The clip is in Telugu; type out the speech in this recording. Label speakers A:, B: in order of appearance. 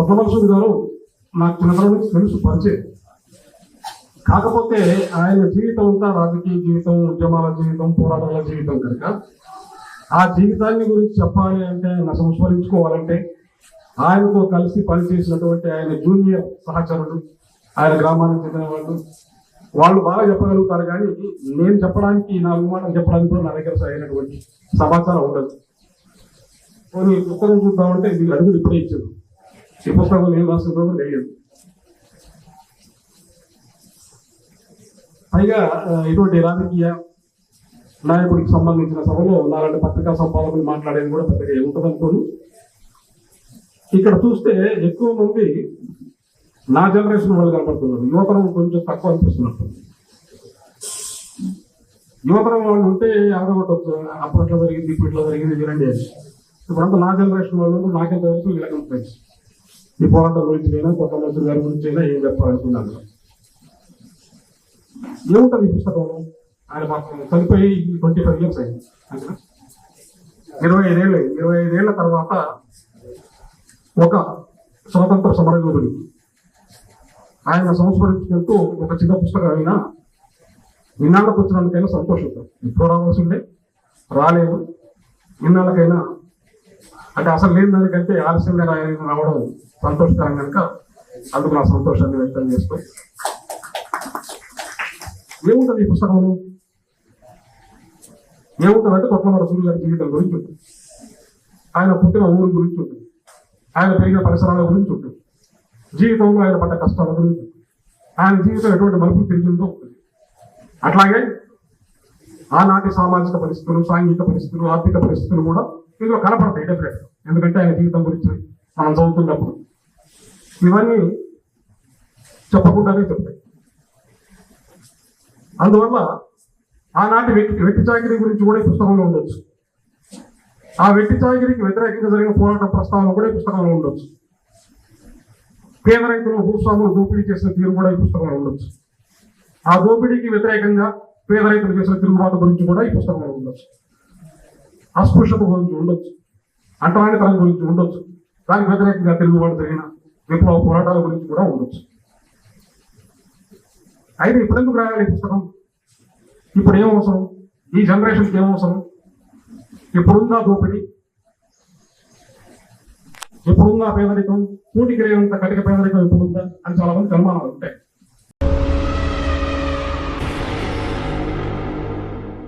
A: స్వప్నమలసూరి గారు నాకు చిన్నతనం నుంచి తెలుసు పరిచయం. కాకపోతే ఆయన జీవితం అంతా రాజకీయ జీవితం ఉద్యమాల జీవితం పోరాటాల జీవితం కనుక ఆ జీవితాన్ని గురించి చెప్పాలి అంటే ఆయన సంస్మరించుకోవాలంటే ఆయనతో కలిసి పనిచేసినటువంటి ఆయన జూనియర్ సహచరులు ఆయన గ్రామానికి చెందిన వాళ్ళు వాళ్ళు బాగా చెప్పగలుగుతారు కానీ నేను చెప్పడానికి నా మాటలు చెప్పడానికి కూడా నా దగ్గర సరైనటువంటి సమాచారం ఉండదు. కొన్ని పుస్తకం చూద్దామంటే వీళ్ళు అడుగులు ఇప్పుడే ఇచ్చారు. ఈ పుస్తకం ఏం రాస్తుందో కూడా తెలియదు. పైగా ఇటువంటి రాజకీయ నాయకుడికి సంబంధించిన సభలో నాలాంటి పత్రికా సంపాదకులు మాట్లాడేది కూడా పెద్దగా ఏముంటుంది అనుకోను ఇక్కడ చూస్తే ఎక్కువ మంది నా జనరేషన్ వాళ్ళు కనపడుతున్నారు. యువతరం కొంచెం తక్కువ అనిపిస్తున్నట్టు. యువతరం వాళ్ళు ఉంటే ఆగగొట్టచ్చు అప్పుడు జరిగింది ఇప్పుడు ఇట్లా జరిగింది వినండి అని ఇప్పుడంతా నా జనరేషన్ వాళ్ళు నాకెంత తెలుసు వీళ్ళకంత ఫ్రెండ్స్ ఈ పోరాటం గురించి అయినా కొత్త మంత్రి గారి గురించి అయినా ఏం చెప్పాలనుకున్నాను? ఏముంటుంది ఈ పుస్తకంలో? ఆయన మాకు చనిపోయి ట్వంటీ ఫైవ్ ఇయర్స్ అయింది. ఇరవై ఐదేళ్ళు అయింది. ఇరవై ఐదేళ్ళ తర్వాత ఒక స్వాతంత్ర సమరయోధుడి ఆయన సంస్మరించుకుంటూ ఒక చిన్న పుస్తకం అయినా ఇన్నాళ్ళకు వచ్చినందుకైనా సంతోషిస్తాం ఎక్కువ రావాల్సిందే రాలేదు. ఇన్నాళ్ళకైనా అంటే అసలు లేని దానికంటే ఆలస్యంగా రాయ- రావడం సంతోషకరం కనుక అందుకు నా సంతోషాన్ని వ్యక్తం చేస్తూ ఏముంటుంది ఈ పుస్తకంలో? ఏముంటుంది అంటే కొట్లమర గారి జీవితం గురించి ఉంటుంది. ఆయన పుట్టిన ఊరు గురించి ఉంటుంది. ఆయన పెరిగిన పరిసరాల గురించి ఉంటుంది. జీవితంలో ఆయన పడ్డ కష్టాల గురించి ఉంటుంది. ఆయన జీవితం ఎటువంటి మలుపులు తిరిగిందో ఉంటుంది. అట్లాగే ఆనాటి సామాజిక పరిస్థితులు సాంఘిక పరిస్థితులు ఆర్థిక పరిస్థితులు కూడా ఇందులో కనపడతాయి డెఫినెట్గా ఎందుకంటే ఆయన జీవితం గురించి మనం చదువుతున్నప్పుడు ఇవన్నీ చెప్పకుండానే చెప్తాయి. అందువల్ల ఆనాటి వెట్టి వెట్టి చాకిరీ గురించి కూడా ఈ పుస్తకంలో ఉండొచ్చు. ఆ వెట్టి చాకిరీకి వ్యతిరేకంగా జరిగిన పోరాట ప్రస్తావన కూడా ఈ పుస్తకంలో ఉండొచ్చు. పేద రైతులు భూస్వాములు దోపిడీ చేసిన తీరు కూడా ఈ పుస్తకంలో ఉండొచ్చు. ఆ దోపిడీకి వ్యతిరేకంగా పేద రైతులు చేసిన తిరుగుబాటు గురించి కూడా ఈ పుస్తకంలో ఉండొచ్చు. అస్పృశ్యత గురించి ఉండొచ్చు. అంటరానితనం గురించి ఉండొచ్చు. దానికి వ్యతిరేకంగా తిరుగుబాటు జరిగిన విప్లవ పోరాటాల గురించి కూడా ఉండొచ్చు. అయితే ఇప్పుడు ఎందుకు రాయాలి పుస్తకం? ఇప్పుడు ఏం అవసరం? ఈ జనరేషన్కి ఏం అవసరం? ఇప్పుడున్న దోపిడీ? ఇప్పుడున్న పేదరికం? కూటికి లేనంత కటిక పేదరికం ఇప్పుడుందా అని చాలా మంది అనుమానాలు ఉంటాయి.